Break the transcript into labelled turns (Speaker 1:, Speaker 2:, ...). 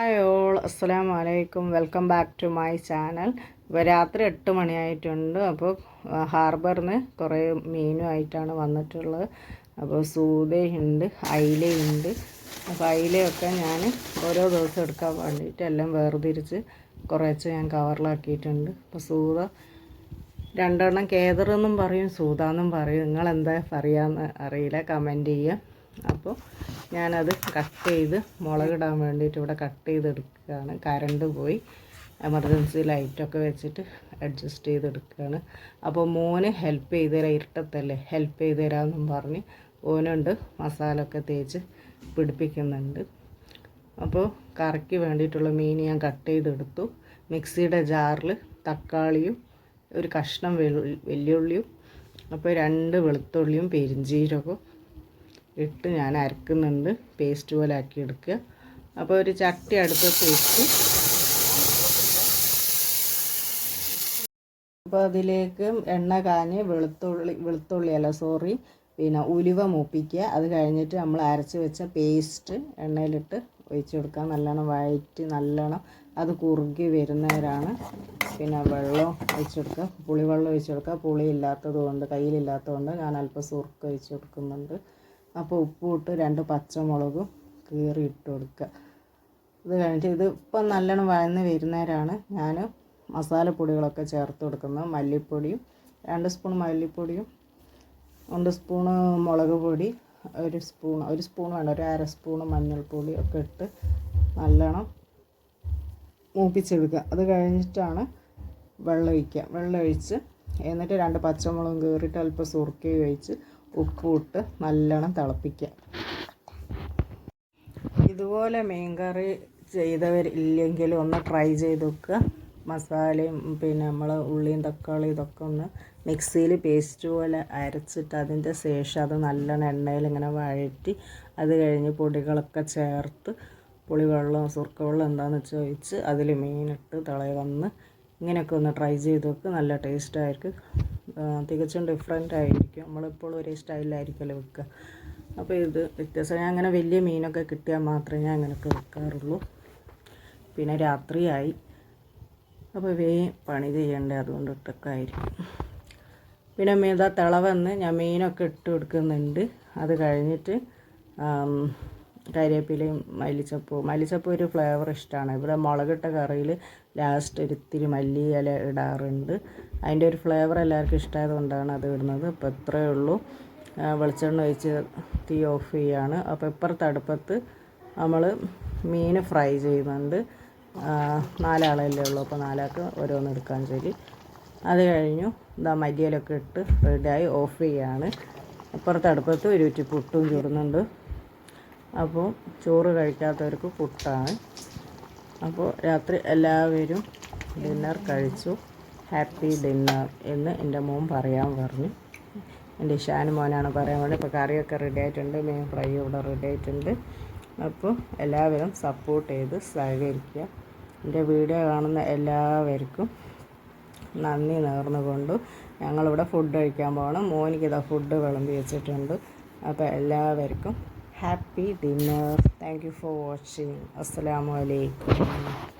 Speaker 1: Hi all അസ്സലാം വലൈക്കും welcome back to my channel ഇപ്പോൾ രാത്രി എട്ട് മണിയായിട്ടുണ്ട്. അപ്പോൾ ഹാർബറിൽ നിന്ന് കുറേ മീനുമായിട്ടാണ് വന്നിട്ടുള്ളത്. അപ്പോൾ സൂതയുണ്ട് അയിലയുണ്ട്. അപ്പോൾ അയിലയൊക്കെ ഞാൻ ഓരോ ദിവസം എടുക്കാൻ വേണ്ടിയിട്ട് എല്ലാം വേർതിരിച്ച് കുറേച്ച് ഞാൻ കവറിലാക്കിയിട്ടുണ്ട്. അപ്പോൾ സൂത രണ്ടെണ്ണം കേതറെന്നും പറയും സൂതാന്നും പറയും. നിങ്ങൾ എന്താ എന്ന് അറിയില്ല. കമന്റ് ചെയ്യുക. അപ്പോൾ ഞാനത് കട്ട് ചെയ്ത് മുളകിടാൻ വേണ്ടിയിട്ട് ഇവിടെ കട്ട് ചെയ്തെടുക്കുകയാണ്. കരണ്ട് പോയി. എമർജൻസി ലൈറ്റൊക്കെ വെച്ചിട്ട് അഡ്ജസ്റ്റ് ചെയ്തെടുക്കുകയാണ്. അപ്പോൾ മോന് ഹെൽപ്പ് ചെയ്ത് തരാം. ഇരുട്ടത്തല്ലേ? ഹെൽപ്പ് ചെയ്ത് തരാമെന്നും പറഞ്ഞ് ഓനുണ്ട് മസാല ഒക്കെ തേച്ച് പിടിപ്പിക്കുന്നുണ്ട്. അപ്പോൾ കറിക്ക് വേണ്ടിയിട്ടുള്ള മീൻ ഞാൻ കട്ട് ചെയ്തെടുത്തു. മിക്സിയുടെ ജാറിൽ തക്കാളിയും ഒരു കഷ്ണം വെള്ളുള്ളിയും അപ്പോൾ രണ്ട് വെളുത്തുള്ളിയും പെരിഞ്ചീരകവും ഇട്ട് ഞാൻ അരക്കുന്നുണ്ട്. പേസ്റ്റ് പോലെ ആക്കി എടുക്കുക. അപ്പോൾ ഒരു ചട്ടി അടുപ്പത്ത് വെച്ച് അപ്പോൾ അതിലേക്ക് എണ്ണ കാഞ്ഞ് വെളുത്തുള്ളി അല്ല സോറി പിന്നെ ഉലുവ മൂപ്പിക്കുക. അത് കഴിഞ്ഞിട്ട് നമ്മൾ അരച്ച് വെച്ച പേസ്റ്റ് എണ്ണയിലിട്ട് ഒഴിച്ചു കൊടുക്കുക. നല്ലോണം വഴറ്റി നല്ലോണം അത് കുറുകി വരുന്നവരാണ്. പിന്നെ വെള്ളം ഒഴിച്ചു കൊടുക്കുക. പുളിവെള്ളം ഒഴിച്ചു കൊടുക്കുക. പുളി ഇല്ലാത്തത് കൊണ്ട് കയ്യിലില്ലാത്തത് കൊണ്ട് ഞാൻ അല്പം സുറുക്ക് ഒഴിച്ചു കൊടുക്കുന്നുണ്ട്. അപ്പോൾ ഉപ്പും ഇട്ട് രണ്ട് പച്ചമുളകും കീറി ഇട്ട് കൊടുക്കുക. ഇത് കഴിഞ്ഞിട്ട് ഇത് നല്ലോണം വഴന്ന് വരുന്നവരാണ് ഞാൻ മസാലപ്പൊടികളൊക്കെ ചേർത്ത് കൊടുക്കുന്നത്. മല്ലിപ്പൊടിയും രണ്ട് സ്പൂൺ മല്ലിപ്പൊടിയും രണ്ട് സ്പൂണ് മുളക് പൊടി ഒരു സ്പൂൺ ഒരു സ്പൂൺ വേണ്ട ഒരു അര സ്പൂൺ മഞ്ഞൾപ്പൊടി ഒക്കെ ഇട്ട് നല്ലോണം മൂപ്പിച്ചെടുക്കുക. അത് കഴിഞ്ഞിട്ടാണ് വെള്ളം ഒഴിക്കുക വെള്ളം ഒഴിച്ച് എന്നിട്ട് രണ്ട് പച്ചമുളകും കീറിയിട്ട് അല്പം സുറുക്കി ഒഴിച്ച് ഉപ്പും ഇട്ട് നല്ലോണം തിളപ്പിക്കുക. ഇതുപോലെ മീൻ കറി ചെയ്തവരില്ലെങ്കിലും ഒന്ന് ട്രൈ ചെയ്ത് നോക്കുക. മസാലയും പിന്നെ നമ്മൾ ഉള്ളിയും തക്കാളിയും ഇതൊക്കെ ഒന്ന് മിക്സിയിൽ പേസ്റ്റ് പോലെ അരച്ചിട്ട് അതിന്റെ ശേഷം അത് നല്ലോണം എണ്ണയിൽ ഇങ്ങനെ വഴറ്റി അത് കഴിഞ്ഞ് പൊടികളൊക്കെ ചേർത്ത് പുളിവെള്ളം സുർക്ക വെള്ളം എന്താണെന്ന് ഒഴിച്ച് അതിൽ മീനിട്ട് തിള വന്ന് ഇങ്ങനെയൊക്കെ ഒന്ന് ട്രൈ ചെയ്ത് നോക്ക്. നല്ല ടേസ്റ്റായിരിക്കും തികച്ചും ഡിഫറെന്റ് ആയിരിക്കും. നമ്മളിപ്പോൾ ഒരേ സ്റ്റൈലിലായിരിക്കുമല്ലോ വെക്കുക. അപ്പോൾ ഇത് വ്യത്യാസം. ഞാൻ അങ്ങനെ വലിയ മീനൊക്കെ കിട്ടിയാൽ മാത്രമേ ഞാൻ അങ്ങനെയൊക്കെ വെക്കാറുള്ളൂ. പിന്നെ രാത്രിയായി. അപ്പോൾ വേ പണി ചെയ്യണ്ടേ അതുകൊണ്ട് ഇട്ടൊക്കെ ആയിരിക്കും. പിന്നെ മീത തിളവന്ന് ഞാൻ മീനൊക്കെ ഇട്ട് കൊടുക്കുന്നുണ്ട്. അത് കഴിഞ്ഞിട്ട് കരിവേപ്പിലയും മല്ലിച്ചപ്പൂ. മല്ലിച്ചപ്പൂ ഒരു ഫ്ലേവർ ഇഷ്ടമാണ്. ഇവിടെ മുളകിട്ട കറിയിൽ ലാസ്റ്റ് ഒരിത്തിരി മല്ലി ഇല ഇടാറുണ്ട്. അതിന്റെ ഒരു ഫ്ലേവർ എല്ലാവർക്കും ഇഷ്ടമായത് കൊണ്ടാണ് അത് ഇടുന്നത്. അപ്പോൾ ഇത്രയേ ഉള്ളൂ. വെളിച്ചെണ്ണ ഒഴിച്ച് തീ ഓഫ് ചെയ്യുകയാണ് അപ്പോൾ ഇപ്പുറത്തെ അടുപ്പത്ത് നമ്മൾ മീൻ ഫ്രൈ ചെയ്യുന്നുണ്ട്. നാലാളല്ലേ ഉള്ളൂ. അപ്പോൾ നാലാൾക്ക് ഓരോന്ന് എടുക്കാൻ ചൊല്ലി. അത് കഴിഞ്ഞു. ഇതാ മല്ലിയിലൊക്കെ ഇട്ട് റെഡിയായി ഓഫ് ചെയ്യുകയാണ് അപ്പുറത്തെ അടുപ്പത്ത് ഒരു ഉറ്റി പുട്ടും ചൂടുന്നുണ്ട്. അപ്പോൾ ചോറ് കഴിക്കാത്തവർക്ക് പുട്ടാണ്. അപ്പോൾ രാത്രി എല്ലാവരും ഡിന്നർ കഴിച്ചു. ഹാപ്പി ഡിന്നർ എന്ന് എന്റെ മോൻ പറയാൻ പറഞ്ഞു. എന്റെ ഇഷാന് മോനാണ് പറയാൻ പറഞ്ഞത്. ഇപ്പോൾ കറിയൊക്കെ റെഡി ആയിട്ടുണ്ട്. മീൻ ഫ്രൈ ഇവിടെ റെഡി ആയിട്ടുണ്ട്. അപ്പോൾ എല്ലാവരും സപ്പോർട്ട് ചെയ്ത് സഹകരിക്കുക. എന്റെ വീഡിയോ കാണുന്ന എല്ലാവർക്കും നന്ദി നേർന്നുകൊണ്ട് ഞങ്ങളിവിടെ ഫുഡ് കഴിക്കാൻ പോകണം. മോനിക്ക് ഇതാ ഫുഡ് വിളമ്പി വെച്ചിട്ടുണ്ട്. അപ്പോൾ എല്ലാവർക്കും happy dinner thank you for watching അസ്സലാമലൈക്കും